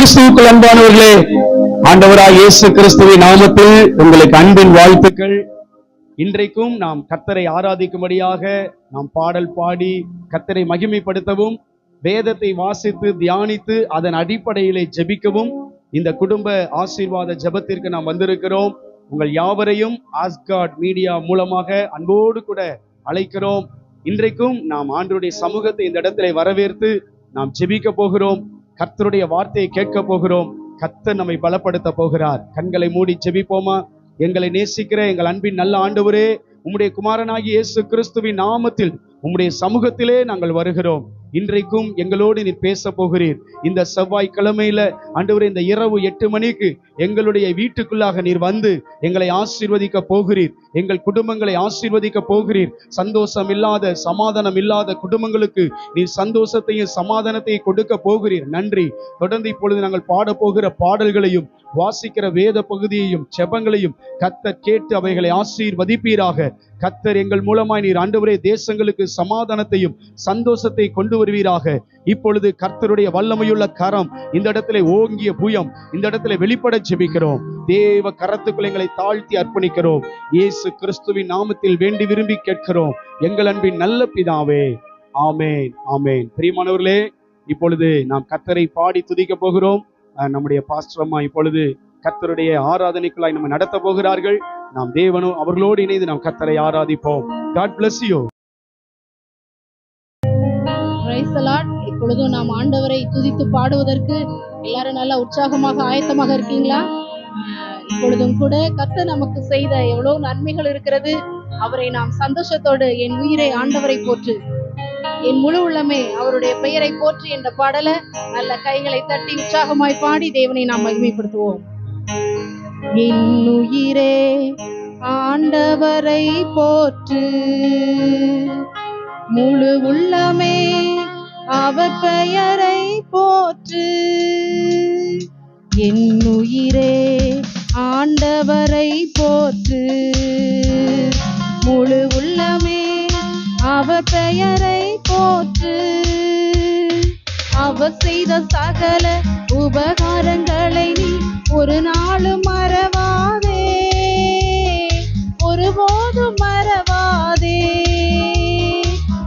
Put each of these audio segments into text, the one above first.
கிறிஸ்துவுக்குள் அன்பானவர்களே ஆண்டவராய் இயேசு கிறிஸ்துவின் நாமத்தில் உங்களுக்கு அன்பின் வாழ்த்துக்கள். இன்றைக்கும் நாம் கத்தரை ஆராதிக்கும்படியாக நாம் பாடல் பாடி கத்தரை மகிமைப்படுத்தவும் வேதத்தை வாசித்து தியானித்து அதன் அடிப்படையிலே ஜெபிக்கவும் இந்த குடும்ப ஆசீர்வாத ஜெபத்திற்கு நாம் வந்திருக்கிறோம். உங்கள் யாவரையும் ஆஸ்காட் மீடியா மூலமாக அன்போடு கூட அழைக்கிறோம். இன்றைக்கும் நாம் ஆண்டவருடைய சமூகத்தை இந்த இடத்திலே வரவேற்று நாம் ஜெபிக்க போகிறோம். கர்த்தருடைய வார்த்தையை கேட்க போகிறோம். கர்த்தர் நம்மை பலப்படுத்த போகிறார். கண்களை மூடி செபிப்போமா எங்களை நேசிக்கிற எங்கள் அன்பின் நல்ல ஆண்டவரே உம்முடைய குமாரனாகி இயேசு கிறிஸ்துவின் நாமத்தில் உம்முடைய சமூகத்திலே நாங்கள் வருகிறோம். இன்றைக்கும் எங்களோடு நீர் பேச போகிறீர். இந்த செவ்வாய்க்கிழமையில அன்று இந்த இரவு எட்டு மணிக்கு எங்களுடைய வீட்டுக்குள்ளாக நீர் வந்து எங்களை ஆசீர்வதிக்க போகிறீர். எங்கள் குடும்பங்களை ஆசீர்வதிக்க போகிறீர். சந்தோஷம் இல்லாத சமாதானம் இல்லாத குடும்பங்களுக்கு நீர் சந்தோஷத்தையும் சமாதானத்தையும் கொடுக்க போகிறீர். நன்றி. தொடர்ந்து இப்பொழுது நாங்கள் பாட போகிற பாடல்களையும் வாசிக்கிற வேத பகுதியையும் செபங்களையும் கத்தர் கேட்டு அவைகளை ஆசீர்வதிப்பீராக. கத்தர் எங்கள் மூலமாய் நீர் ஆண்டவரே தேசங்களுக்கு சமாதானத்தையும் சந்தோஷத்தை கொண்டு வருவீராக. இப்பொழுது கர்த்தருடைய வல்லமையுள்ள கரம் இந்த இடத்துல ஓங்கிய புயம் இந்த இடத்துல வெளிப்பட செபிக்கிறோம். தேவ கரத்துக்குள் எங்களை தாழ்த்தி அர்ப்பணிக்கிறோம். இயேசு கிறிஸ்துவின் நாமத்தில் வேண்டி விரும்பி கேட்கிறோம். எங்கள் அன்பின் நல்ல பிதாவே ஆமேன் ஆமேன். பிரியமானவர்களே இப்பொழுது நாம் கர்த்தரை பாடி துதிக்க போகிறோம். நம்முடைய பாஸ்டரம்மா இப்பொழுது கர்த்தருடைய ஆராதனைக்குள்ளாய் நம்ம நடத்த போகிறார்கள். நாம் தேவனும் அவர்களோடு இணைந்து நாம் கர்த்தரை ஆராதிப்போம். காட் பிளஸ் யூ Praise இப்பொழுதும் நாம் ஆண்டவரை துதித்து பாடுவதற்கு எல்லாரும் நல்லா உற்சாகமாக ஆயத்தமாக இருக்கீங்களா? இப்பொழுதும் கூட கத்த நமக்கு செய்த எவ்வளவு நன்மைகள் இருக்கிறது. அவரை நாம் சந்தோஷத்தோடு என் உயிரை ஆண்டவரை போற்று. என் முழு உள்ளமே அவருடைய பெயரை போற்று என்ற பாடலை நல்ல கைகளை தட்டி உற்சாகமாய் பாடி தேவனை நாம் மகிமைப்படுத்துவோம். என் உயிரே ஆண்டவரை போற்று. முழு உள்ளமே அவர் பெயரை போற்று. என் உயிரே ஆண்டவரை போற்று. முழு உள்ளமே அவர் பெயரை போற்று. அவர் செய்த சகல உபகாரங்களை நீ ஒரு நாளும் மறவாதே. ஒருபோதும் மறவாதே.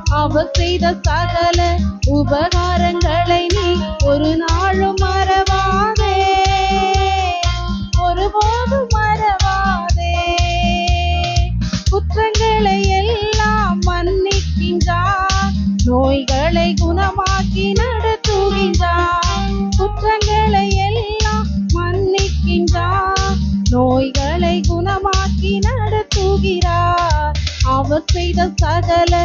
அவர் செய்த சகல உபகாரங்களை நீ ஒரு நாளும் மறவாதே. ஒருபோதும் மறவாதே. குற்றங்களை எல்லாம் மன்னிக்கின்றார் நோய்களை குணமாக்கி நடத்துகின்றார் குற்றங்களை எல்லாம் மன்னிக்கின்றார் நோய்களை குணமாக்கி நடத்துகிறார் அவர் செய்த சகல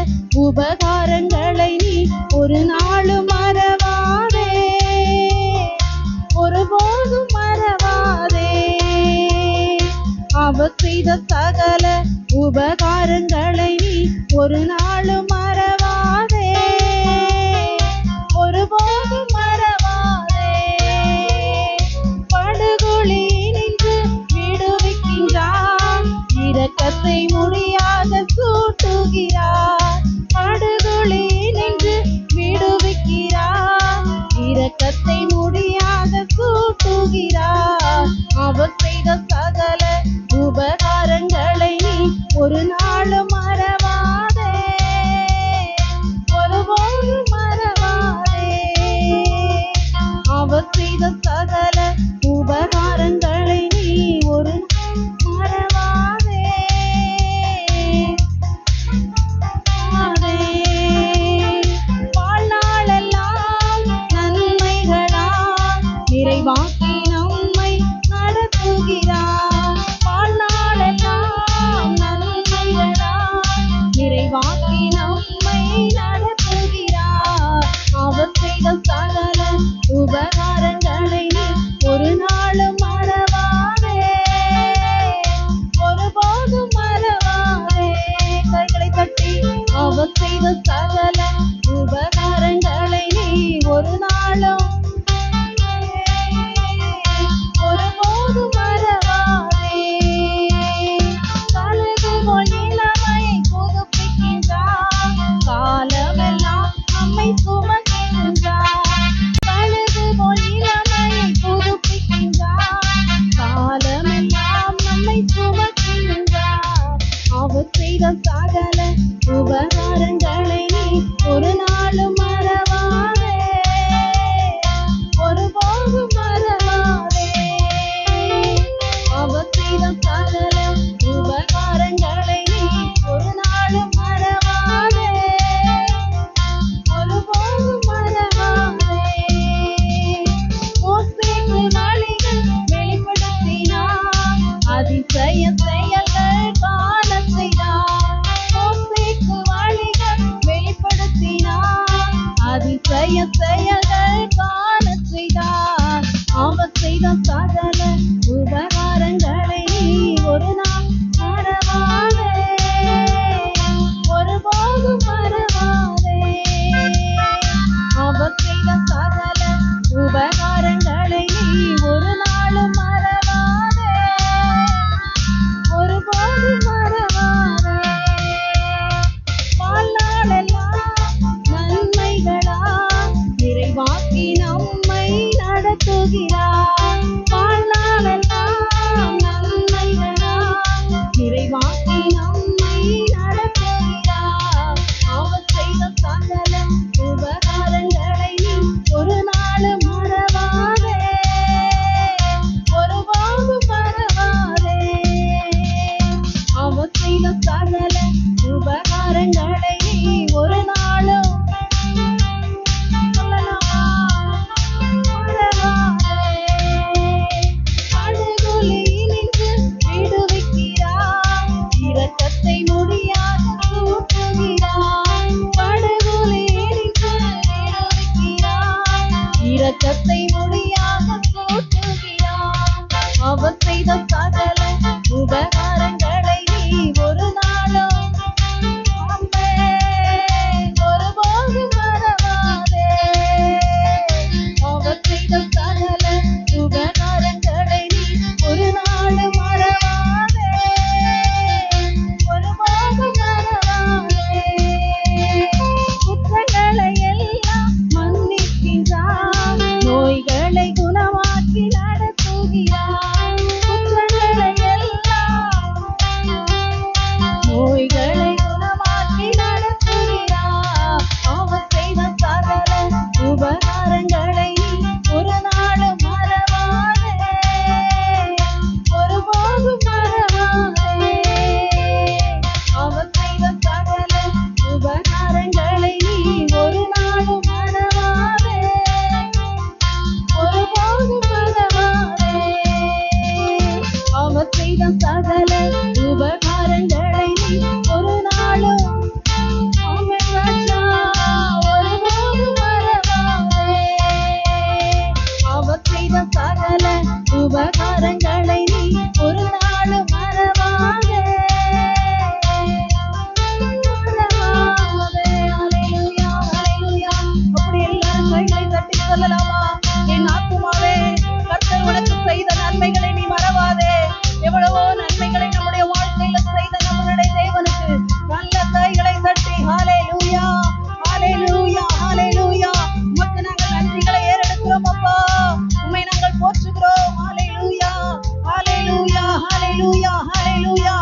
உபகாரங்களை aleluya.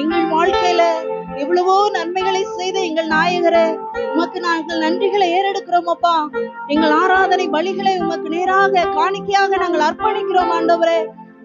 எங்கள் வாழ்க்கையில எவ்வளவோ நன்மைகளை செய்த எங்கள் நாயகரே உமக்கு நாங்கள் நன்றிகளை ஏறெடுக்கிறோம் அப்பா. எங்கள் ஆராதனை பலிகளை உமக்கு நேராக காணிக்கையாக நாங்கள் அர்ப்பணிக்கிறோம் ஆண்டவரே.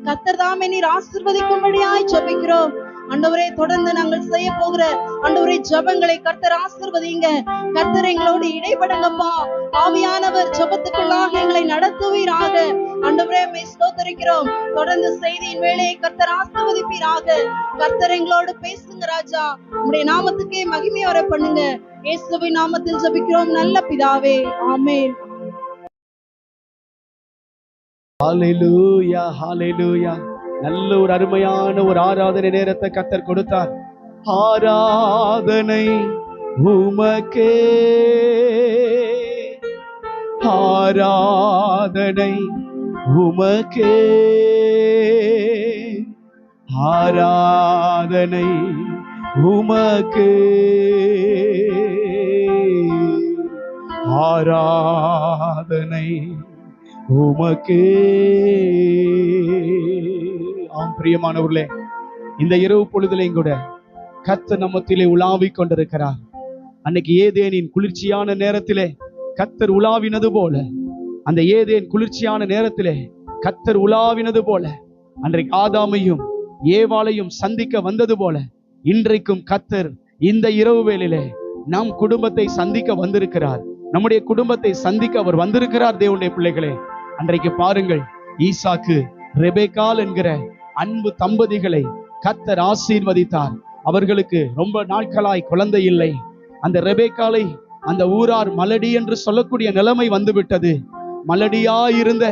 கத்தர் தாமே நீர் ஆசிர்வதிக்கும்படியாய் ஜெபிக்கிறோம். அண்டவரே தொடர்ந்து நாங்கள் செய்ய போகிற ஆண்டவரே ஜபங்களை கர்த்தர் ஆசிர்வதிங்க கர்த்தர் எங்களோடு இடைபடுங்கப்பா. ஆவியானவர் ஜபத்துக்குள்ளாக எங்களை நடத்துவீராக. அண்டவரே மே ஸ்தோத்தரிக்கிறோம். தொடர்ந்து செய்தியின் வேலையை கர்த்தர் ஆசிர்வதிப்பீராக. கர்த்தர் எங்களோடு பேசுங்க ராஜா. உங்களுடைய நாமத்துக்கே மகிமை வர பண்ணுங்க. இயேசுவின் நாமத்தில் ஜபிக்கிறோம். நல்ல பிதாவே. ஆமேன். Hallelujah, hallelujah. நல்ல ஒரு அருமையான ஒரு ஆராதனை நேரத்தை கத்தர் கொடுத்தார். ஆராதனை உமக்கே. ஆராதனை உமக்கே. ஆராதனை உமக்கே. ஆராதனை உமக்கே. ஆம் பிரியமானவர்களே இந்த இரவு பொழுதுலையும் கூட கத்த நம்மத்திலே உலாவி கொண்டிருக்கிறார். அன்னைக்கு ஏதேனின் குளிர்ச்சியான நேரத்திலே கத்தர் உலாவினது போல அந்த ஏதேன் குளிர்ச்சியான நேரத்திலே கத்தர் உலாவினது போல அன்றைக்கு ஆதாமையும் ஏவாளையும் சந்திக்க வந்தது போல இன்றைக்கும் கத்தர் இந்த இரவு வேளையிலே நம் குடும்பத்தை சந்திக்க வந்திருக்கிறார். நம்முடைய குடும்பத்தை சந்திக்க அவர் வந்திருக்கிறார் தேவனுடைய பிள்ளைகளே. அன்றைக்கு பாருங்கள் ஈசாக்கு ரெபேகால் என்கிற அன்பு தம்பதிகளை கத்தர் ஆசீர்வதித்தார். அவர்களுக்கு ரொம்ப நாட்களாய் குழந்தை இல்லை. அந்த ரெபேக்காலை அந்த ஊரார் மலடி என்று சொல்லக்கூடிய நிலைமை வந்துவிட்டது. மலடியாயிருந்த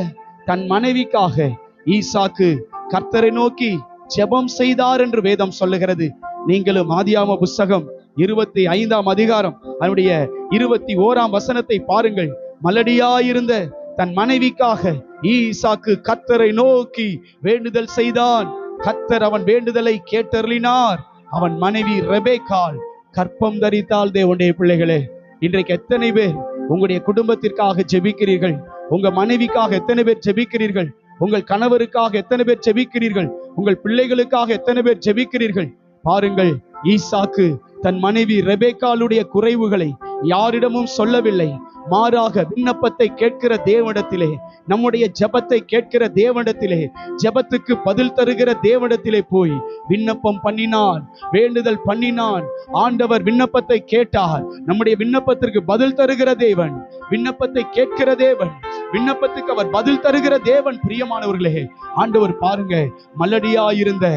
தன் மனைவிக்காக ஈசாக்கு கர்த்தரை நோக்கி ஜெபம் செய்தார் என்று வேதம் சொல்லுகிறது. நீங்களும் ஆதியாம புஸ்தகம் இருபத்தி ஐந்தாம் அதிகாரம் அதனுடைய இருபத்தி ஓராம் வசனத்தை பாருங்கள். மலடியாயிருந்த தன் மனைவிக்காக ஈசாக்கு கத்தரை நோக்கி வேண்டுதல் செய்தான். கத்தர் அவன் வேண்டுதலை கேட்டருளினார். அவன் மனைவி ரெபேக்கால் கற்பம் தரித்தால் தேவனுடைய பிள்ளைகளே இன்றைக்கு எத்தனை பேர் உங்களுடைய குடும்பத்திற்காக ஜெபிக்கிறீர்கள்? உங்க மனைவிக்காக எத்தனை பேர் ஜெபிக்கிறீர்கள்? உங்கள் கணவருக்காக எத்தனை பேர் ஜெபிக்கிறீர்கள்? உங்கள் பிள்ளைகளுக்காக எத்தனை பேர் ஜெபிக்கிறீர்கள்? பாருங்கள் ஈசாக்கு தன் மனைவி ரெபேக்காலுடைய குறைவுகளை யாரிடமும் சொல்லவில்லை. மாறாக விண்ணப்பத்தை கேட்கிற தேவனிடத்திலே நம்முடைய ஜெபத்தை கேட்கிற தேவனிடத்திலே ஜெபத்துக்கு பதில் தருகிற தேவனிடத்திலே போய் விண்ணப்பம் பண்ணினான் வேண்டுதல் பண்ணினான். ஆண்டவர் விண்ணப்பத்தை கேட்டார். நம்முடைய விண்ணப்பத்திற்கு பதில் தருகிற தேவன் விண்ணப்பத்தை கேட்கிற தேவன் விண்ணப்பத்துக்கு அவர் பதில் தருகிற தேவன். பிரியமானவர்களே ஆண்டவர் பாருங்க மலடியாயிருந்த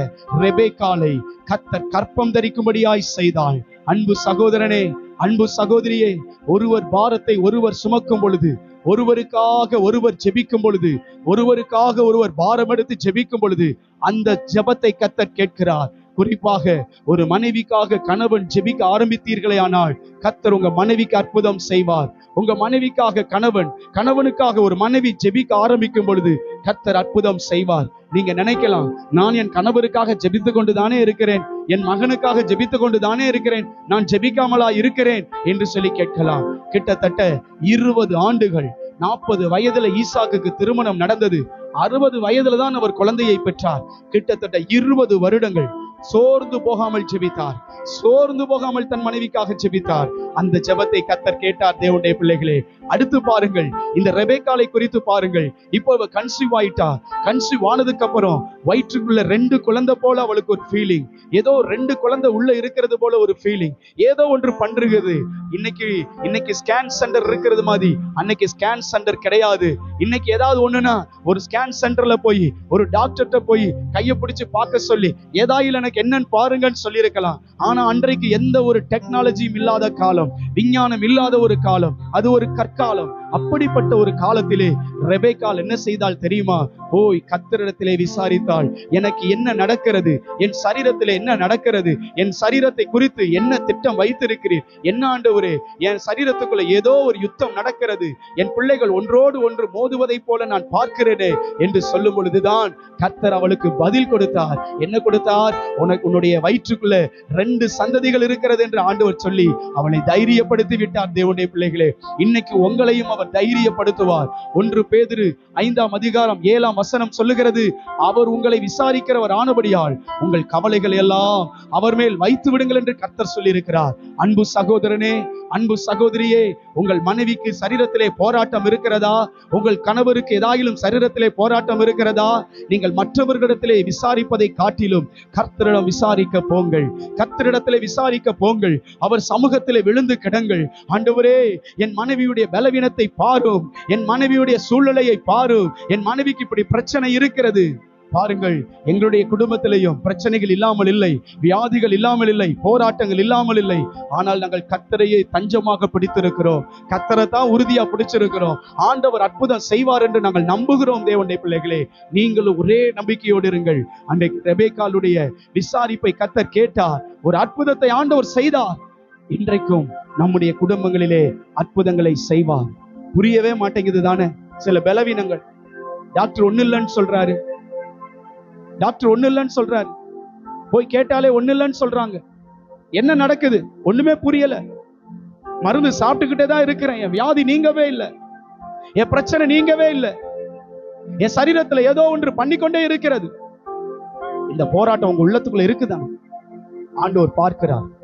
ரெபேக்காலை கத்தர் கற்பம் தரிக்கும்படியாய் செய்தாள் அன்பு சகோதரனே அன்பு சகோதரியே ஒருவர் பாரத்தை ஒருவர் சுமக்கும் பொழுது ஒருவருக்காக ஒருவர் ஜெபிக்கும் பொழுது ஒருவருக்காக ஒருவர் பாரம் எடுத்து ஜெபிக்கும் பொழுது அந்த ஜெபத்தை கத்தர் கேட்கிறார். குறிப்பாக ஒரு மனைவிக்காக கணவன் ஜெபிக்க ஆரம்பித்தீர்களே ஆனால் கத்தர் உங்க மனைவிக்கு அற்புதம் செய்வார். உங்க மனைவிக்காக கணவன் கணவனுக்காக ஒரு மனைவி ஜெபிக்க ஆரம்பிக்கும் பொழுது கத்தர் அற்புதம் செய்வார். நீங்க நினைக்கலாம் நான் என் கணவருக்காக ஜெபித்து கொண்டு தானே இருக்கிறேன் என் மகனுக்காக ஜெபித்து கொண்டு தானே இருக்கிறேன் நான் ஜெபிக்காமலா இருக்கிறேன் என்று சொல்லி கேட்கலாம். கிட்டத்தட்ட இருபது ஆண்டுகள் நாற்பது வயதுல ஈசாக்குக்கு திருமணம் நடந்தது. அறுபது வயதுல தான் அவர் குழந்தையை பெற்றார். கிட்டத்தட்ட இருபது வருடங்கள் சோர்ந்து போகாமல் ஜெபித்தார். சோர்ந்து போகாமல் தன் மனைவிக்காக ஜெபித்தார். அந்த ஜெபத்தை கத்தர் கேட்டார் தேவனுடைய பிள்ளைகளே அடுத்து பாருங்கள். இந்த ரெபேக்காலை குறித்து பாருங்கள். இப்போ அவ கன்சீவ் ஆயிட்டா. கன்சீவ் ஆனதுக்கு அப்புறம் வயிற்றுக்குள்ள ரெண்டு குழந்தை போல அவளுக்கு ஒரு ஃபீலிங் ஏதோ ரெண்டு குழந்தை உள்ள இருக்கிறது போல ஒரு ஃபீலிங் ஏதோ ஒன்று பண்றது இன்னைக்கு இன்னைக்கு ஸ்கேன் சென்டர் இருக்கிறது மாதிரி அன்னைக்கு ஸ்கேன் சென்டர் கிடையாது. இன்னைக்கு ஏதாவது ஒண்ணுன்னா ஒரு ஸ்கேன் சென்டர்ல போய் ஒரு டாக்டர்கிட்ட போய் கையை பிடிச்சு பார்க்க சொல்லி ஏதாயில் எனக்கு என்னன்னு பாருங்கன்னு சொல்லியிருக்கலாம். ஆனா அன்றைக்கு எந்த ஒரு டெக்னாலஜியும் இல்லாத காலம் விஞ்ஞானம் இல்லாத ஒரு காலம் அது ஒரு கற்காலம். அப்படிப்பட்ட ஒரு காலத்திலே ரெபேக்கால் என்ன செய்தால் தெரியுமா? போய் கத்தரிடத்திலே விசாரித்தாள். எனக்கு என்ன நடக்கிறது? என் சரீரத்தில் என்ன நடக்கிறது? என் சரீரத்தை குறித்து என்ன திட்டம் வைத்திருக்கிறீர்? என்ன ஆண்டவரே என் சரீரத்துக்குள்ள ஏதோ ஒரு யுத்தம் நடக்கிறது. என் பிள்ளைகள் ஒன்றோடு ஒன்று மோதுவதைப் போல நான் பார்க்கிறேனே என்று சொல்லும் பொழுதுதான் கத்தர் அவளுக்கு பதில் கொடுத்தார். என்ன கொடுத்தார்? உனக்கு உன்னுடைய வயிற்றுக்குள்ள ரெண்டு சந்ததிகள் இருக்கிறது என்று ஆண்டவர் சொல்லி அவளை தைரியப்படுத்தி விட்டார் தேவனுடைய பிள்ளைகளே. இன்னைக்கு உங்களையும் அவர் அவர் தைரியப்படுத்துவார். ஒன்று பேதிரு ஐந்தாம் அதிகாரம் ஏழாம் வசனம் சொல்லுகிறது அவர் உங்களை விசாரிக்கிறவர் ஆனபடியால் உங்கள் கவலைகள் எல்லாம் அவர் மேல் வைத்து விடுங்கள் என்று கர்த்தர் சொல்லியிருக்கிறார். அன்பு சகோதரனே அன்பு சகோதரியே உங்கள் மனைவிக்கு சரீரத்திலே போராட்டம் இருக்கிறதா? உங்கள் கணவருக்கு ஏதாயிலும் சரீரத்திலே போராட்டம் இருக்கிறதா? நீங்கள் மற்றவர்களிடத்திலே விசாரிப்பதை காட்டிலும் கர்த்தரிடம் விசாரிக்க போங்கள். கர்த்தரிடத்திலே விசாரிக்க போங்கள். அவர் சமூகத்திலே விழுந்து கிடங்கள். ஆண்டவரே என் மனைவியுடைய பலவீனத்தை பாரும். என் மனைவியுடைய சூழ்நிலையை பாரும். என் மனைவிக்கு இப்படி பிரச்சனை இருக்கிறது. பாருங்கள் எங்களுடைய குடும்பத்திலேயும் பிரச்சனைகள் இல்லாமல் இல்லை வியாதிகள் இல்லாமல் இல்லை போராட்டங்கள் இல்லாமல் இல்லை. ஆனால் நாங்கள் கத்தரையை தஞ்சமாக பிடித்திருக்கிறோம். கத்தரை தான் உறுதியா பிடிச்சிருக்கிறோம். ஆண்டவர் அற்புதம் செய்வார் என்று நாங்கள் நம்புகிறோம் தேவனுடைய பிள்ளைகளே. நீங்களும் ஒரே நம்பிக்கையோடு இருங்கள். அன்றைக்கு ரெபேக்காலுடைய விசாரிப்பை கத்தர் கேட்டார். ஒரு அற்புதத்தை ஆண்டவர் செய்தார். இன்றைக்கும் நம்முடைய குடும்பங்களிலே அற்புதங்களை செய்வார். புரியவே மாட்டேங்குது தானே? சில பலவீனங்கள். டாக்டர் ஒண்ணு இல்லைன்னு சொல்றாரு. டாக்டர் ஒண்ணு இல்லைன்னு சொல்றாரு. போய் கேட்டாலே ஒண்ணு இல்லைன்னு சொல்றாங்க. என்ன நடக்குது? ஒண்ணுமே புரியல. மருந்து சாப்பிட்டுக்கிட்டே தான் இருக்கிறேன். என் வியாதி நீங்கவே இல்லை. என் பிரச்சனை நீங்கவே இல்லை. என் சரீரத்துல ஏதோ ஒன்று பண்ணிக்கொண்டே இருக்கிறது. இந்த போராட்டம் உங்க உள்ளத்துக்குள்ள இருக்குதா? ஆண்டவர் பார்க்கிறார்.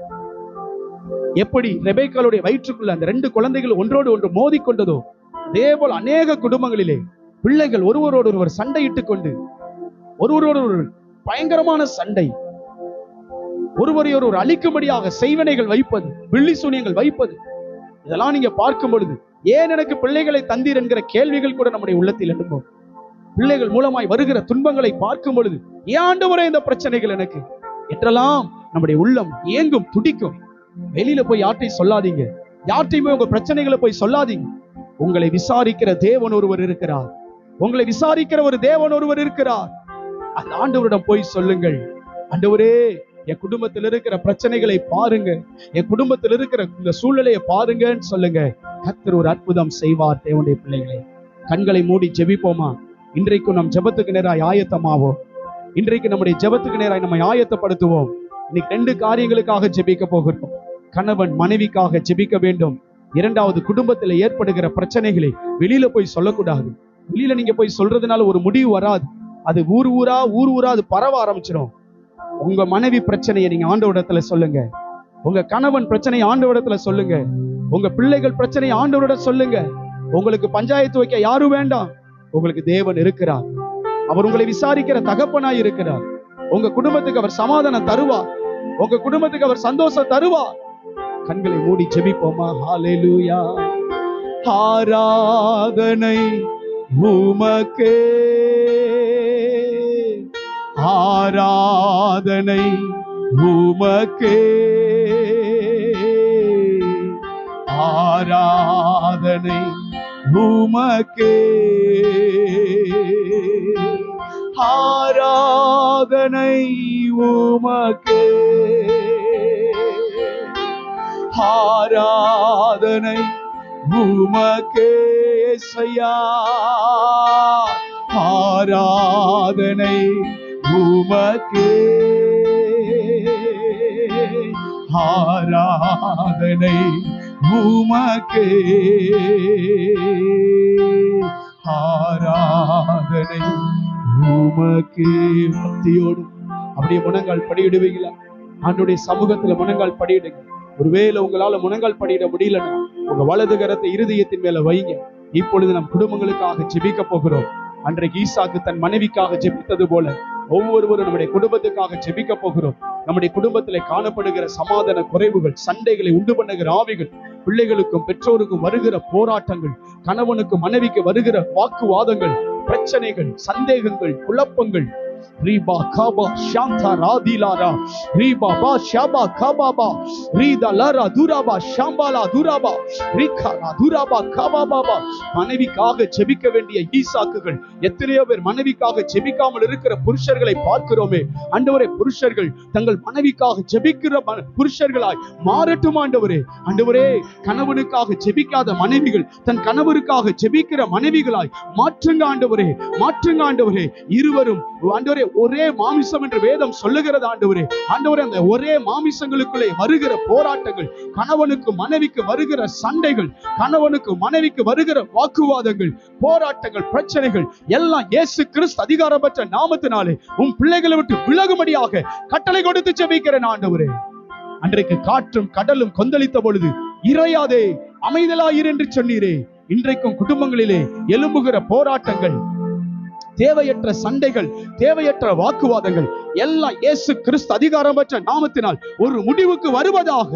எப்படி ரெபேக்காளுடைய வயிற்றுக்குள்ள அந்த ரெண்டு குழந்தைகள் ஒன்றோடு ஒன்று மோதிக்கொண்டதோ அதே போல் அநேக குடும்பங்களிலே பிள்ளைகள் ஒருவரோடு ஒருவர் சண்டையிட்டுக் கொண்டு ஒருவரோடு ஒரு பயங்கரமான சண்டை ஒருவரை ஒருவர் அழிக்கும்படியாக செய்வனைகள் வைப்பது பில்லி சூனியங்கள் வைப்பது இதெல்லாம் நீங்க பார்க்கும் பொழுது ஏன் எனக்கு பிள்ளைகளை தந்தீர் என்கிற கேள்விகள் கூட நம்முடைய உள்ளத்தில் எழும்பும்? பிள்ளைகள் மூலமாய் வருகிற துன்பங்களை பார்க்கும் பொழுது ஏன் ஆண்டு வரை இந்த பிரச்சனைகள் எனக்கு? என்றெல்லாம் நம்முடைய உள்ளம் ஏங்கும் துடிக்கும். வெளியில போய் யார்ட்டையும் சொல்லாதீங்க. யார்ட்டையுமே உங்க பிரச்சனைகளை போய் சொல்லாதீங்க. உங்களை விசாரிக்கிற தேவன் ஒருவர் இருக்கிறார். உங்களை விசாரிக்கிற ஒரு தேவன் ஒருவர் இருக்கிறார். அந்த ஆண்டவரிடம் போய் சொல்லுங்கள். ஆண்டவரே என் குடும்பத்தில் இருக்கிற பிரச்சனைகளை பாருங்க. என் குடும்பத்தில் இருக்கிற இந்த சூழ்நிலையை பாருங்கன்னு சொல்லுங்க. கத்தர் ஒரு அற்புதம் செய்வார் தேவனுடைய பிள்ளைகளே. கண்களை மூடி ஜெபிப்போமா? இன்றைக்கும் நம் ஜெபத்துக்கு நேராய் ஆயத்தமாவோம். இன்றைக்கு நம்முடைய ஜெபத்துக்கு நேராய் நம்ம ஆயத்தப்படுத்துவோம். இன்னைக்கு ரெண்டு காரியங்களுக்காக ஜெபிக்க போகிறோம். கணவன் மனைவிக்காக ஜெபிக்க வேண்டும். இரண்டாவது குடும்பத்தில் ஏற்படுகிற பிரச்சனைகளை வெளியில போய் சொல்லக்கூடாது. வெளியில நீங்க போய் சொல்றதுனால ஒரு முடிவு வராது. அது ஊர் ஊரா ஊர் ஊரா அது பரவ ஆரம்பிச்சிடும் உங்க மனைவி பிரச்சனையை நீங்க ஆண்டவரிடத்துல சொல்லுங்க. உங்க கணவன் பிரச்சனையை ஆண்டவரிடத்துல சொல்லுங்க. உங்க பிள்ளைகள் பிரச்சனையை ஆண்டவரிடம் சொல்லுங்க. உங்களுக்கு பஞ்சாயத்து வைக்க யாரும் வேண்டாம். உங்களுக்கு தேவன் இருக்கிறார். அவர் உங்களை விசாரிக்கிற தகப்பனாய் இருக்கிறார். உங்க குடும்பத்துக்கு அவர் சமாதானம் தருவார். உங்க குடும்பத்துக்கு அவர் சந்தோஷம் தருவார். கண்களை மூடி ஜெபிப்போமா? ஹாலேலூயா ஆராதனை உமக்கே. ஆராதனை உமக்கே. ஆராதனை உமக்கே. ஆராதனை உமக்கே. ஆராதனை உமக்கே செய்யா ஆராதனை உமக்கே ஆராதனை உமக்கே ஆராதனை உமக்கே பக்தியோடு அப்படியே முனங்கால் படியிடுவீங்களா? ஆண்டுடைய சமூகத்துல முனங்கால் படியிடுங்க. ஒருவேளை உங்களால முனங்கால் படியிட முடியலன்னா உங்க வலது கரத்தை இருதயத்தின் மேல வைங்க. இப்பொழுது நம் குடும்பங்களுக்காக ஜெபிக்க போகிறோம். அன்றைக்கு ஈசாக்கு தன் மனைவிக்காக ஜெபித்தது போல ஒவ்வொருவரும் நம்முடைய குடும்பத்துக்காக ஜெபிக்க போகிறோம். நம்முடைய குடும்பத்திலே காணப்படுகிற சமாதான குறைவுகள் சண்டைகளை உண்டு பண்ணுகிற ஆவிகள் பிள்ளைகளுக்கும் பெற்றோருக்கும் வருகிற போராட்டங்கள் கணவனுக்கும் மனைவிக்கு வருகிற வாக்குவாதங்கள் பிரச்சனைகள் சந்தேகங்கள் குழப்பங்கள் ரீபா காபா சாந்தா ராதிலாரா ரீபா பா ஷாபா காபாபா ரீதா லரா துராபா ஷாம்பாலா துராபா ரீகாரா துராபா காபாபாபா மனைவிக்காக செபிக்க வேண்டிய ஈசாக்குகள். எத்தனையோ பேர் மனைவிக்காக செபிக்காமல் இருக்கிற புருஷர்களை பார்க்கிறோமே. அண்டவரே புருஷர்கள் தங்கள் மனைவிக்காக செபிக்கிற புருஷர்களாய் மாறட்டும் ஆண்டவரே. ஆண்டவரே கணவனுக்காக செபிக்காத மனைவிகள் தன் கணவருக்காக செபிக்கிற மனைவிகளாய் மாற்றுங்க ஆண்டவரே மாற்றுங்க ஆண்டவரே. இருவரும் ஆண்டவரே ஒரே மாமிசம் என்று வேதம் சொல்லுகிறது ஆண்டவரே. ஆண்டவரே அந்த ஒரே மாமிசங்களுக்குள்ளே வருகிற போராட்டங்கள் கணவனுக்கு மனைவிக்கு வருகிற சண்டைகள் கணவனுக்கு மனைவிக்கு வருகிற வாக்குவாதங்கள் போராட்டங்கள் பிரச்சனைகள் எல்லாம் இயேசு கிறிஸ்து அதிகாரம் பெற்ற நாமத்தினாலே உன் பிள்ளைகளை விட்டு விலகும்படியாக கட்டளை கொடுத்து ஜெபிக்கிறேன் ஆண்டவரே. அன்றைக்கு காற்றும் கடலும் கொந்தளித்த பொழுது இறையாதே அமைதலாயிரு என்று சொன்னீரே. இன்றைக்கும் குடும்பங்களிலே எழும்புகிற போராட்டங்கள் தேவையற்ற சண்டைகள் தேவையற்ற வாக்குவாதங்கள் எல்லாம் இயேசு கிறிஸ்து அதிகாரமற்ற நாமத்தினால் ஒரு முடிவுக்கு வருவதாக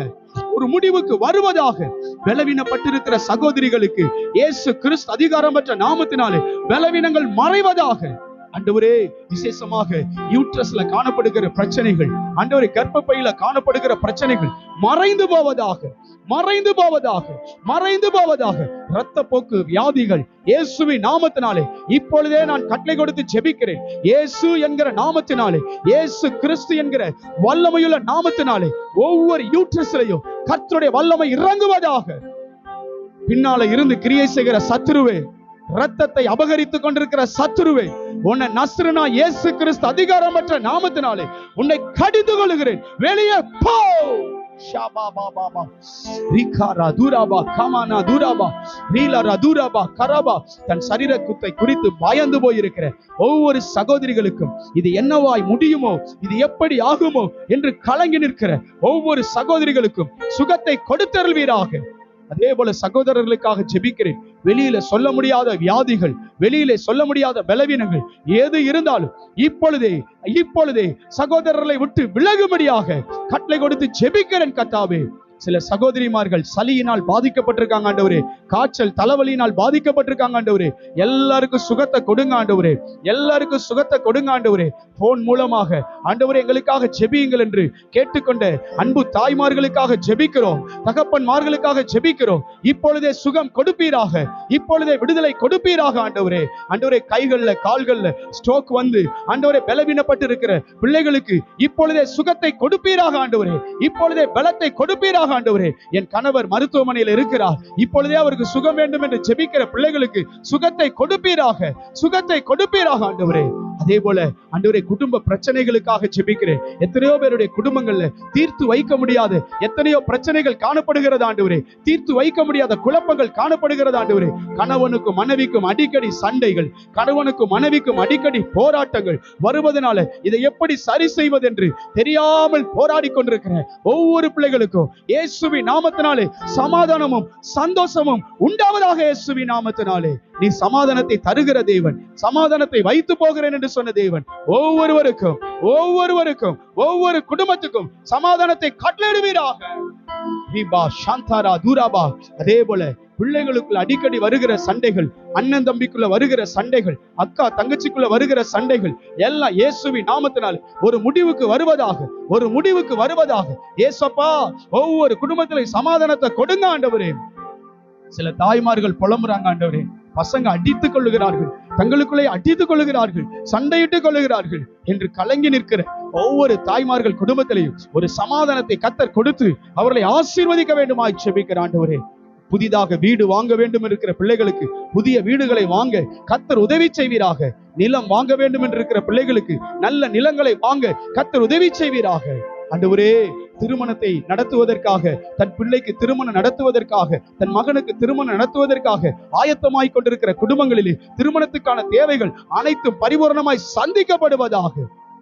ஒரு முடிவுக்கு வருவதாக பலவீனப்பட்டிருக்கிற சகோதரிகளுக்கு இயேசு கிறிஸ்து அதிகாரமற்ற நாமத்தினாலே பலவீனங்கள் மறைவதாக அண்டவரே விசேஷமாக யூட்ரஸ்ல காணப்படுகிற பிரச்சனைகள் ஆண்டவரே கர்ப்பப்பையில காணப்படுகிற பிரச்சனைகள் மறைந்து போவதாக மறைந்து போவதாக மறைந்து போவதாக இரத்த போக்கு வியாதிகள் இயேசுவி நாமத்தினாலே இப்பொழுதே நான் கட்டளை கொடுத்து ஜெபிக்கிறேன். இயேசு என்கிற நாமத்தினாலே இயேசு கிறிஸ்து என்கிற வல்லமையுள்ள நாமத்தினாலே ஒவ்வொரு யூட்ரஸ்லையும் கர்த்தருடைய வல்லமை இறங்குவதாக. பின்னால இருந்து கிரியை செய்கிற சத்துருவே ரத்தத்தை அபகரித்துக் கொண்டிருக்கிற சத்ருவே உன்னை நஸ்ருனா இயேசு கிறிஸ்து அதிகாரமற்ற நாமத்தினாலே உன்னை கடிந்து கொள்கிறேன் வெளியே போ! பா கராபா தன் சரீர குத்தை குறித்து பயந்து போயிருக்கிற ஒவ்வொரு சகோதரிகளுக்கும் இது என்னவாய் முடியுமோ இது எப்படி ஆகுமோ என்று கலங்கி நிற்கிற ஒவ்வொரு சகோதரிகளுக்கும் சுகத்தை கொடுத்தருள்வீராக. அதே போல சகோதரர்களுக்காக ஜெபிக்கிறேன். வெளியில சொல்ல முடியாத வியாதிகள் வெளியிலே சொல்ல முடியாத பலவீனங்கள் எது இருந்தாலும் இப்பொழுதே இப்பொழுதே சகோதரர்களை விட்டு விலகும்படியாக கட்டளை கொடுத்து ஜெபிக்கிறேன் கத்தாவே சில சகோதரிமார்கள் சளியினால் பாதிக்கப்பட்டிருக்காங்க ஆண்டவரே. காய்ச்சல் தலைவலியினால் பாதிக்கப்பட்டிருக்காங்க ஆண்டவரே. எல்லாருக்கும் சுகத்தை கொடுங்க ஆண்டவரே. எல்லாருக்கும் சுகத்தை கொடுங்க ஆண்டவரே. போன் மூலமாக. ஆண்டவரே எங்களுக்காக ஜெபியுங்கள் என்று கேட்டுக்கொண்ட அன்பு தாய்மார்களுக்காக ஜெபிக்கிறோம். தகப்பன்மார்களுக்காக ஜெபிக்கிறோம். இப்பொழுதே சுகம் கொடுப்பீராக. இப்பொழுதே விடுதலை கொடுப்பீராக ஆண்டவரே. ஆண்டவரே கைகள்ல கால்கள்ல ஸ்ட்ரோக் வந்து ஆண்டவரே பலவீனப்பட்டு இருக்கிற பிள்ளைகளுக்கு இப்பொழுதே சுகத்தை கொடுப்பீராக ஆண்டவரே. இப்பொழுதே பலத்தை கொடுப்பீராக ஆண்டவரே என் கணவர் மருத்துவமனையில் இருக்கிறார். இப்பொழுதே அவருக்கு சுகம் வேண்டும் என்று ஜெபிக்கிற பிள்ளைகளுக்கு சுகத்தை கொடுப்பீராக சுகத்தை கொடுப்பீராக ஆண்டவரே. அதே போல ஆண்டவரே குடும்ப பிரச்சனைகளுக்காக ஜெபிக்கிறேன். எத்தனையோ பேருடைய குடும்பங்கள்ல தீர்த்து வைக்க முடியாத எத்தனையோ பிரச்சனைகள் காணப்படுகிறது ஆண்டவரே. தீர்த்து வைக்க முடியாத குழப்பங்கள் காணப்படுகிறது ஆண்டவரே. கணவனுக்கும் மனைவிக்கும் அடிக்கடி சண்டைகள் கணவனுக்கும் மனைவிக்கும் அடிக்கடி போராட்டங்கள் வருவதனால இதை எப்படி சரி செய்வது என்று தெரியாமல் போராடி கொண்டிருக்கிற ஒவ்வொரு பிள்ளைகளுக்கும் ஏ இயேசுவின் நாமத்தினாலே சமாதானமும் சந்தோஷமும் உண்டாவதாக இயேசுவின் நாமத்தினாலே. நீ சமாதானத்தை தருகிற தேவன் சமாதானத்தை வைத்து போகிறேன் என்று சொன்ன தேவன் ஒவ்வொருவருக்கும் ஒவ்வொருவருக்கும் ஒவ்வொரு குடும்பத்துக்கும் சமாதானத்தை கட்டளிடுவீராக தூராபா அதே போல பிள்ளைகளுக்குள்ள அடிக்கடி வருகிற சண்டைகள் அண்ணன் தம்பிக்குள்ள வருகிற சண்டைகள் அக்கா தங்கச்சிக்குள்ள வருகிற சண்டைகள் எல்லாம் இயேசுவி நாமத்தினால் ஒரு முடிவுக்கு வருவதாக ஒரு முடிவுக்கு வருவதாக ஏசப்பா ஒவ்வொரு குடும்பத்திலையும் சமாதானத்தை கொடுங்க ஆண்டவரே. சில தாய்மார்கள் புலம்புறாங்க ஆண்டவரே. பசங்க அடித்துக் கொள்ளுகிறார்கள் தங்களுக்குள்ளே அடித்துக் கொள்ளுகிறார்கள் சண்டையிட்டுக் கொள்ளுகிறார்கள் என்று கலங்கி நிற்கிற ஒவ்வொரு தாய்மார்கள் குடும்பத்திலையும் ஒரு சமாதானத்தை கத்தர் கொடுத்து அவர்களை ஆசீர்வதிக்க வேண்டுமாய் செபிக்கிற ஆண்டவரே. புதிதாக வீடு வாங்க வேண்டும் இருக்கிற பிள்ளைகளுக்கு புதிய வீடுகளை வாங்க கத்தர் உதவி செய்வீராக. நிலம் வாங்க வேண்டும் என்று இருக்கிற பிள்ளைகளுக்கு நல்ல நிலங்களை வாங்க கத்தர் உதவி செய்வீராக. ஆண்டவரே திருமணத்தை நடத்துவதற்காக தன் பிள்ளைக்கு திருமணம் நடத்துவதற்காக தன் மகனுக்கு திருமணம் நடத்துவதற்காக ஆயத்தமாய் கொண்டிருக்கிற குடும்பங்களிலே திருமணத்துக்கான தேவைகள் அனைத்தும் பரிபூரணமாய் சந்திக்கப்படுவதாக.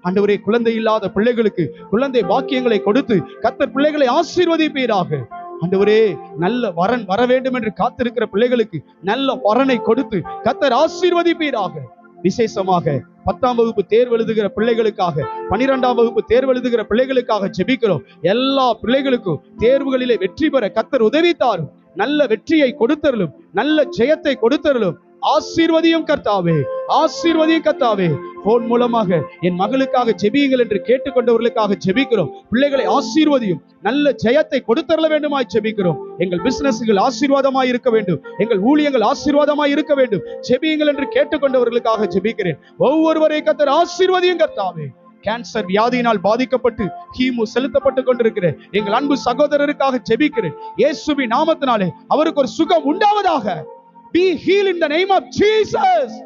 ஆண்டவரே குழந்தை இல்லாத பிள்ளைகளுக்கு குழந்தை பாக்கியங்களை கொடுத்து கத்தர் பிள்ளைகளை ஆசீர்வதிப்பீராக. ஆண்டவரே நல்ல வரன் வர வேண்டும் என்று காத்திருக்கிற பிள்ளைகளுக்கு நல்ல வரனை கொடுத்து கத்தர் ஆசீர்வதிப்பீராக. விசேஷமாக பத்தாம் வகுப்பு தேர்வு எழுதுகிற பிள்ளைகளுக்காக பனிரெண்டாம் வகுப்பு தேர்வு எழுதுகிற பிள்ளைகளுக்காக ஜெபிக்கிறோம். எல்லா பிள்ளைகளுக்கும் தேர்வுகளிலே வெற்றி பெற கத்தர் உதவி தாரும் நல்ல வெற்றியை கொடுத்தருளும். நல்ல ஜெயத்தை கொடுத்தருளும். ஆசீர்வதியும் கர்த்தாவே ஆசீர்வதியும் கர்த்தாவே. போன் மூலமாக என் மகளுக்காக ஜெபியுங்கள் என்று கேட்டுக்கொண்டவர்களுக்காக ஜெபிக்கிறோம். பிள்ளைகளை ஆசீர்வதியும் நல்ல ஜெயத்தை கொடுத்தரல வேண்டுமாய் ஜெபிக்கிறோம். எங்கள் பிசினஸ்கள் ஆசீர்வாதமாய் இருக்க வேண்டும். எங்கள் ஊழியங்கள் ஆசீர்வாதமாய் இருக்க வேண்டும். ஜெபியுங்கள் என்று கேட்டுக்கொண்டவர்களுக்காக ஜெபிக்கிறேன். ஒவ்வொருவரை கத்தர் ஆசீர்வதியும் கர்த்தாவே. கேன்சர் வியாதியினால் பாதிக்கப்பட்டு கீமு செலுத்தப்பட்டு கொண்டிருக்கிற எங்கள் அன்பு சகோதரருக்காக ஜெபிக்கிறேன். இயேசுவின் நாமத்தினாலே அவருக்கு ஒரு சுகம் உண்டாவதாக. Be heal in the name of Jesus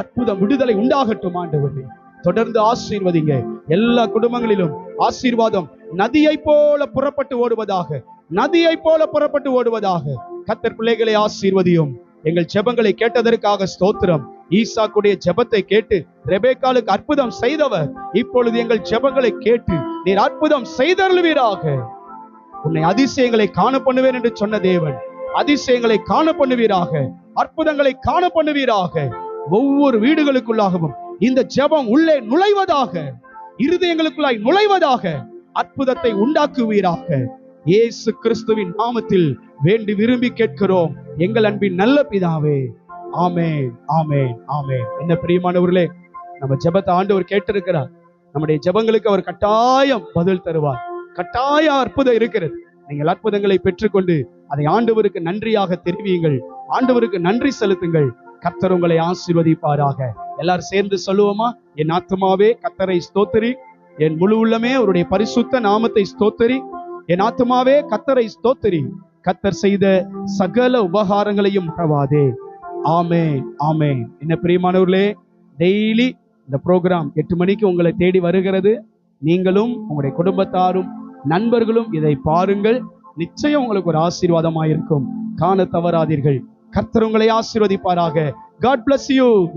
அற்புத விடுதலை உண்டாகட்டும் ஆண்டவரே. தொடர்ந்து ஆசீர்வதிங்க. எல்லா குடும்பங்களிலும் ஆசீர்வாதம் நதியை போல புறப்பட்டு ஓடுவதாக நதியை போல புறப்பட்டு ஓடுவதாக கத்தர் பிள்ளைகளை ஆசீர்வதியும். எங்கள் ஜெபங்களை கேட்டதற்காக ஸ்தோத்திரம். ஈசாக்குடைய ஜெபத்தை கேட்டு ரெபேக்காலுக்கு அற்புதம் செய்தவர். இப்பொழுது எங்கள் ஜெபங்களை கேட்டு நீர் அற்புதம் செய்தருள்வீராக. உன்னை அதிசயங்களை காண பண்ணுவேன் என்று சொன்ன தேவன் அதிசயங்களை காண பண்ணுவீராக அற்புதங்களை காண பண்ணுவீராக ஒவ்வொரு வீடுகளுக்குள்ளாகவும் இந்த ஜெபம் உள்ளே நுழைவதாக இருதயங்களுக்குள்ளாய் நுழைவதாக அற்புதத்தை உண்டாக்குவீராக. இயேசு கிறிஸ்துவின் நாமத்தில் வேண்டி விரும்பி கேட்கிறோம். எங்கள் அன்பின் நல்ல பிதாவே ஆமே ஆமே ஆமே என்ன பிரியமானவர்களே நம்ம ஜெபத்தை ஆண்டவர் கேட்டிருக்கிறார். நம்முடைய ஜெபங்களுக்கு அவர் கட்டாயம் பதில் தருவார். கட்டாய அற்புதம் இருக்கிறது. நீங்கள் அற்புதங்களை பெற்றுக்கொண்டு அதை ஆண்டவருக்கு நன்றியாக தெரிவியுங்கள். ஆண்டவருக்கு நன்றி செலுத்துங்கள். கத்தர் உங்களை ஆசீர்வதிப்பாராக. எல்லாரும் சேர்ந்து சொல்லுவோமா? என் ஆத்மாவே கத்தரை ஸ்தோத்தரி. என் முழு உள்ளமே அவருடைய பரிசுத்த நாமத்தை ஸ்தோத்தரி. என் ஆத்மாவே கத்தரை ஸ்தோத்தரி. கத்தர் செய்த சகல உபகாரங்களையும் மறவாதே. ஆமே ஆமே என்ன பிரியமானவர்களே டெய்லி இந்த ப்ரோக்ராம் எட்டு மணிக்கு உங்களை தேடி வருகிறது. நீங்களும் உங்களுடைய குடும்பத்தாரும் நண்பர்களும் இதை பாருங்கள். நிச்சயம் உங்களுக்கு ஒரு ஆசீர்வாதமாயிருக்கும். காண தவறாதீர்கள். கர்த்தர் உங்களை ஆசீர்வதிப்பாராக. God bless you